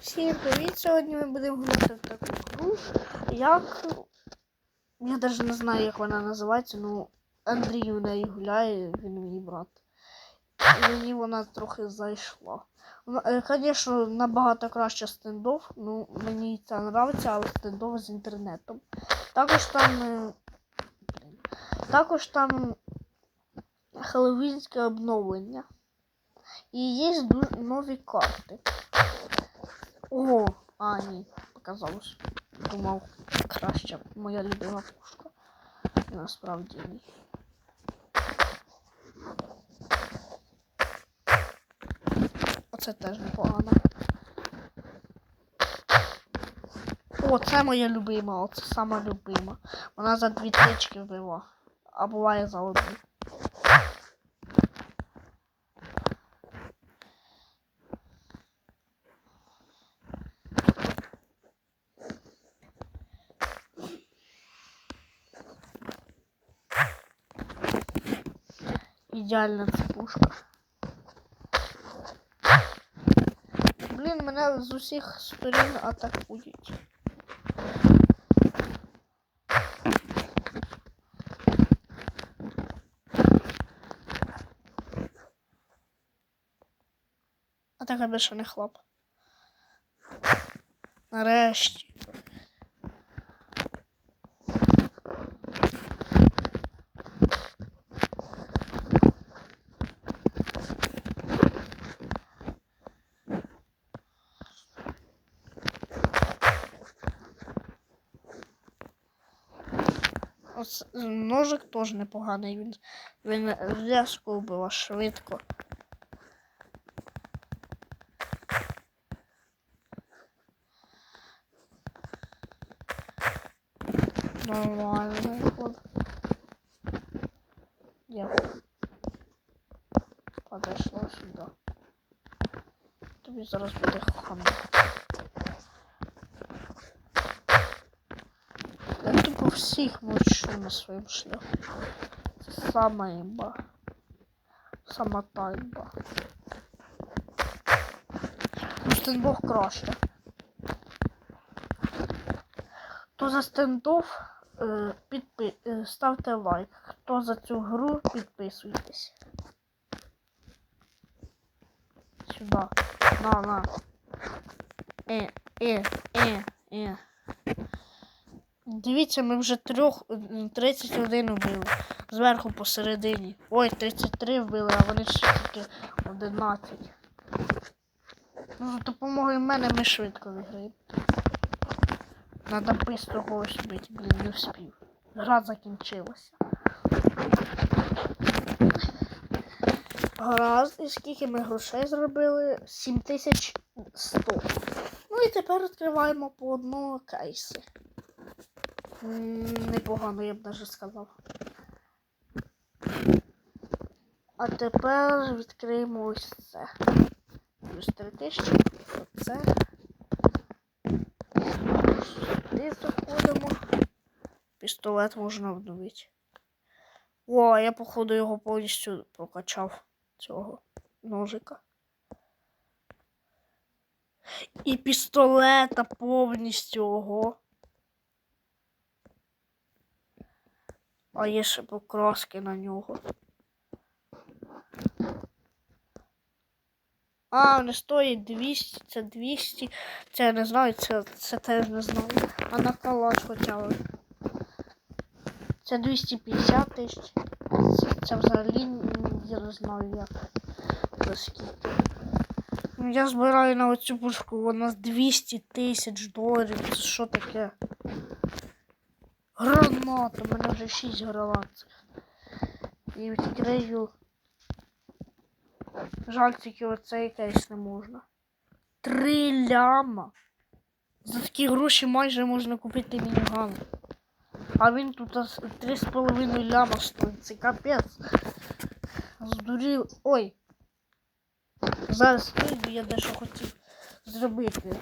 Всім привіт! Сьогодні ми будемо грати в таку гру, як. Я навіть не знаю, як вона називається, ну Андрій в неї гуляє, він мій брат. І мені вона трохи зайшла. Звісно, набагато краще стендов. Ну, мені це подобається, але стендов з інтернетом. Також там. е, Також там хеллоуінське обновлення. І є нові карти. О, а ні, показалось. Думав, краще моя любима пушка. І Насправді ні. Оце теж непогано. О, це моя любима, оце сама любима. Вона за дві тички вбила. А буває за одну. Ідеальна це пушка. Блін, мене з усіх сторін атакують. А така більше не хлоп. Нарешті. Ось ножик теж непоганий. Він, він різко вбив, швидко. Нормальний ход. Я подошла сюди. Тобі зараз буде хана. Всіх мочу на своєму шляху. Сама імба. Сама та імба. Стендов краще. Хто за стендов, е, підпи... е, ставте лайк. Хто за цю гру, підписуйтесь. Сюди. На, на. Е, е, е, е. Дивіться, ми вже трьох 31 вбили. Зверху посередині. Ой, 33 вбили, а вони ще тільки 11. Ну, за допомогою мене ми швидко виграємо. Надо быстро когось бити, блін, не вспів. Гра закінчилася. Гаразд, і скільки ми грошей зробили? 7100. Ну і тепер відкриваємо по одному кейси. Непогано, я б навіть сказав. А тепер відкриємо ось це. Плюс 3000. Оце. Сюди заходимо. Пістолет можна обновити. О, я, походу, його повністю прокачав цього ножика. І пістолета повністю ого. А є ще покраски на нього. А, не стоїть 200, це 200. Це я не знаю, це, це теж не знаю. А на калаш хоча б. Це 250 тисяч. Це, це взагалі я не знаю як. За скільки. Ну, Я збираю на оцю пушку, вона з 200 тисяч доларів. Це що таке? Граната, у мене вже 6 гранат. І відкрию. Жаль, тільки оцей кейс не можна. Три ляма. За такі гроші майже можна купити мініган. А він тут аж три з половиною ляма стоїть. Це капець. Здурів. Ой. Зараз вийду, я дещо хотів зробити.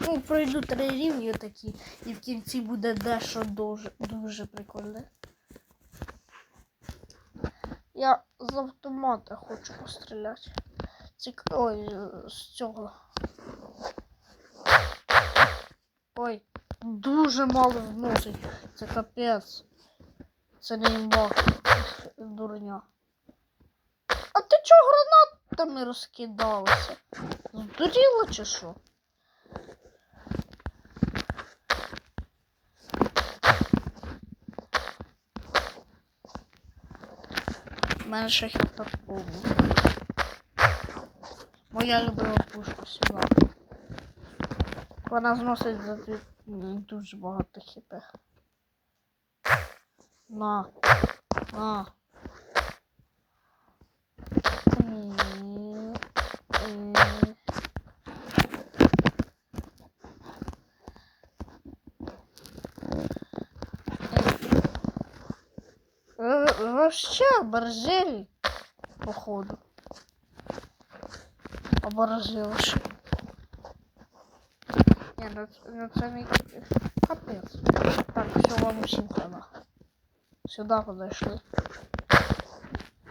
Ну, пройду три рівні такі, і в кінці буде дещо дуже, дуже прикольне. Я з автомата хочу постріляти. Цік... Ой, з цього. Ой, дуже мало зносить. Це капець. Це не імба. Дурня. А ти чого гранатами розкидалася? Здуріла чи що? У мене хіба повно. Моя любима пушка сюди. Вона зносить за дуже багато хп. На. На. М. Е, Вообще борзели, походу. Оборзевши. Не, ну, ну це не капець. Так, все, вам усім хана. Сюди подойшли.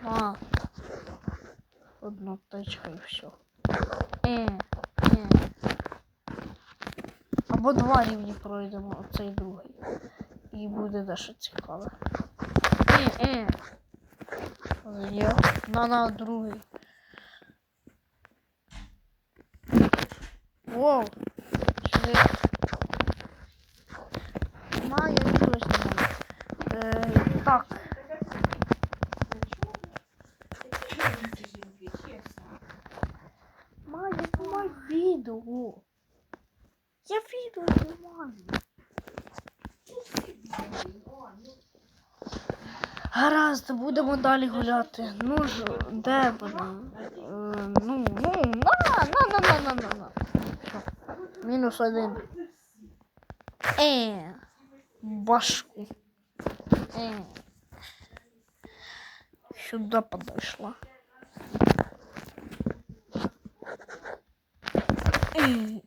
А. Одну тичка і все. Е, е. Або два рівні пройдемо, оцей другий. І буде дещо цікаве. Е, е. На на другий. Воу. Сюди. Має щось немає. Е, так. Має, знімай відео. Я відео знімаю. Гаразд, будемо далі гуляти. Ну ж, де будемо? Е, ну, ну, на, на, на, на, на, на. Мінус один. Е, башку. Е. Сюди подошла. Е.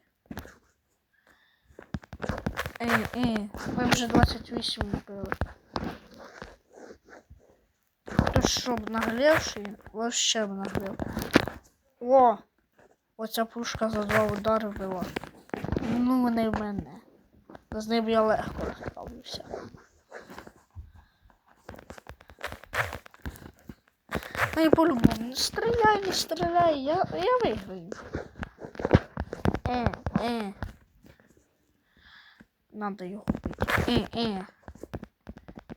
Е, е. Ми вже 28 вбили. Що б наглевший, вообще б наглев. О! Оця пушка за два удари вбила. Ну, не в мене. З ним я легко розправлюся. Ну і по-любому, не стріляй, не стріляй, я, я виграю. Е, е. Надо його бити. Е, е.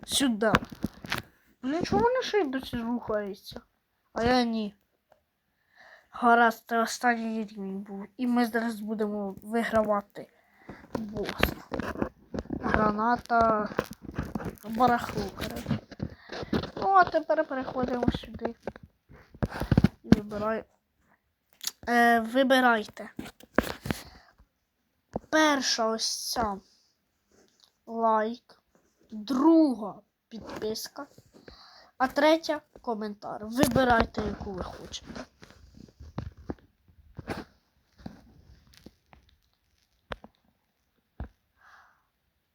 Сюди. Блін, чому вони ще й досі рухаються? А я ні. Гаразд, це останній рівень був. І ми зараз будемо вигравати боса. Граната. Барахло, коротше. Ну, а тепер переходимо сюди. Вибирай. Е, вибирайте. Перша ось ця лайк. Друга підписка. А третя коментар. Вибирайте, яку ви хочете.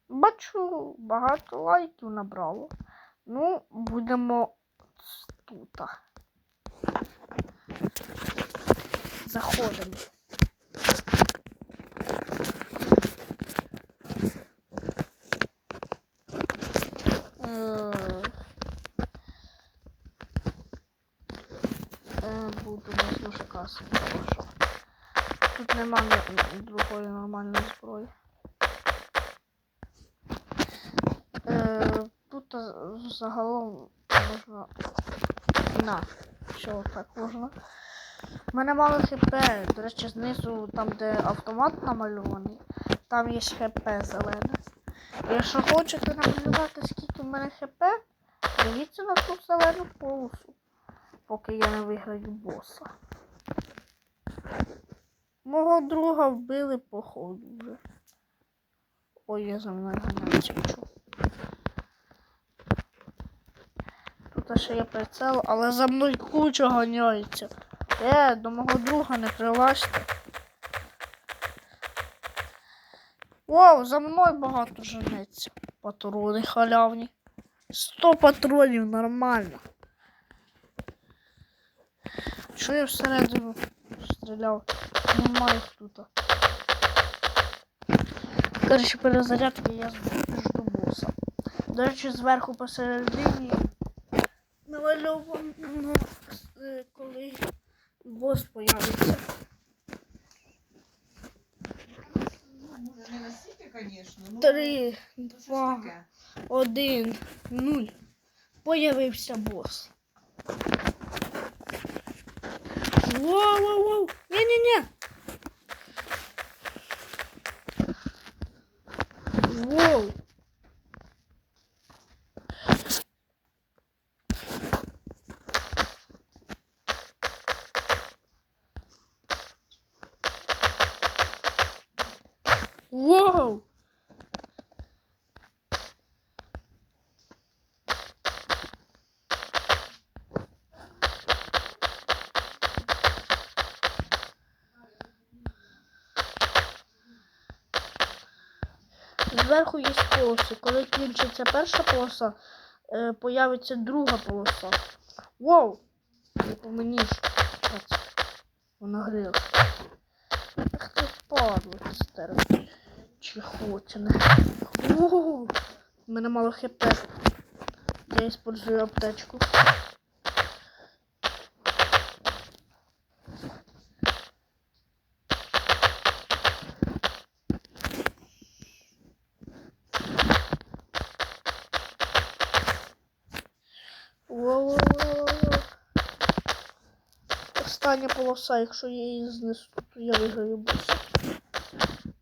Бачу, багато лайків набрало. Ну, будемо тут. Заходимо. Е, е, Буду ножка собі прошу. Тут немає другої нормальної зброї. Е, Тут загалом можна. На, що так можна. У мене мало хп. До речі, знизу, там, де автомат намальований, там є хп зелене. Якщо хочете намалювати, скільки в мене хп, дивіться на ту зелену полосу, поки я не виграю боса. Мого друга вбили походу вже. Ой, я за мною ганяється. Тут ще є прицел, але за мною куча ганяється. Е, до мого друга не прилазьте. Вау, за мною багато женеться. Патрони халявні. Сто патронів нормально. Що я всередину стріляв? Немає тут. Речі, перезарядки я жду боса. До речі, зверху посередині намальовано, е, коли бос появиться. Три, два, один, нуль. Появився бос. Воу, воу, воу. Ні-ні-ні. Воу. Воу. Зверху є полоси. Коли кінчиться перша полоса, е, появиться друга полоса. Вау! Мені ж. Вона грила. Ах ти падло, стерва. Чехотина. У мене мало хп. Я использую аптечку. Остання полоса, якщо я її знесу, то я виграю боса.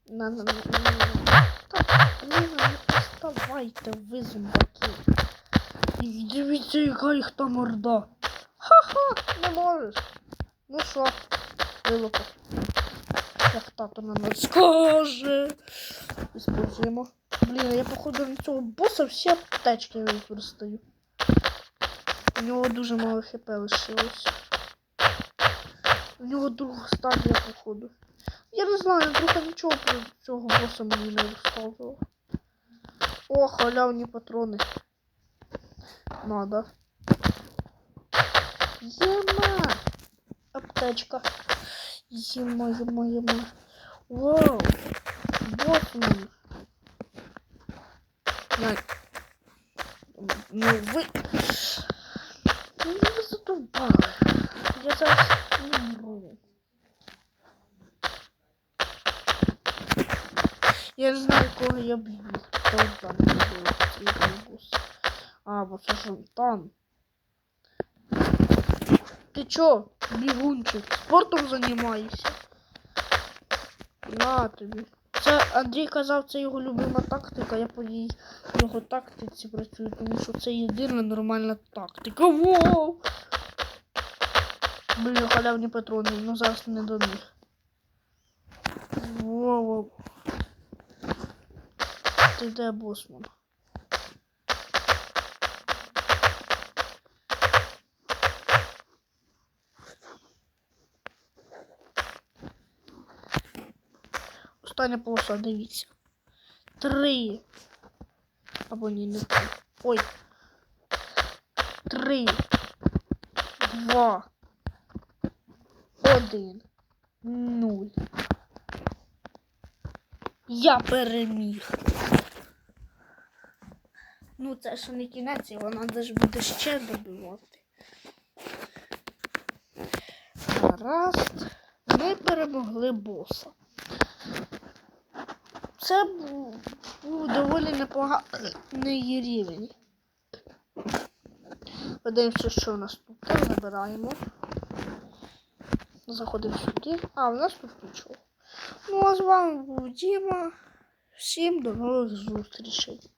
На на на на поставайте ви зомбаки. І дивіться, яка їх там морда. Ха-ха, не можеш. Ну що, вилупа. Як тато на нас скаже. Используємо. Блін, я походу на цього боса всі аптечки використаю. У нього дуже мало хп лишилось. У нього друга стадія, походу. Я не знаю, друга нічого про цього боса мені не розказував. О, халявні патрони. Надо. Єма! Аптечка. Єма, єма, єма. Вау! Ботман. На. Ну ви. Ну ви задовбали. Я зараз умру. Я не знаю, кого я б'ю. Хто там не бус. А, бо це жонтан. Ти чо, бігунчик, спортом займаєшся? На тобі. Це Андрій казав, це його любима тактика, я по його тактиці працюю, тому що це єдина нормальна тактика. Воу! Блін, халявні патрони, ну зараз не до них. Воу. Ти де босман? Остання полоса, дивіться. Три. Або ні, не три. Ой. Три. Два. Один. Нуль. Я переміг. Ну, це ще не кінець, його треба ж буде ще добивати. Гаразд. Ми перемогли боса. Це був, був доволі непоганий рівень. Подивимося, що у нас тут. Забираємо. Заходимо сюди. А, у нас тут нічого. Ну, а з вами був Діма. Всім до нових зустрічей.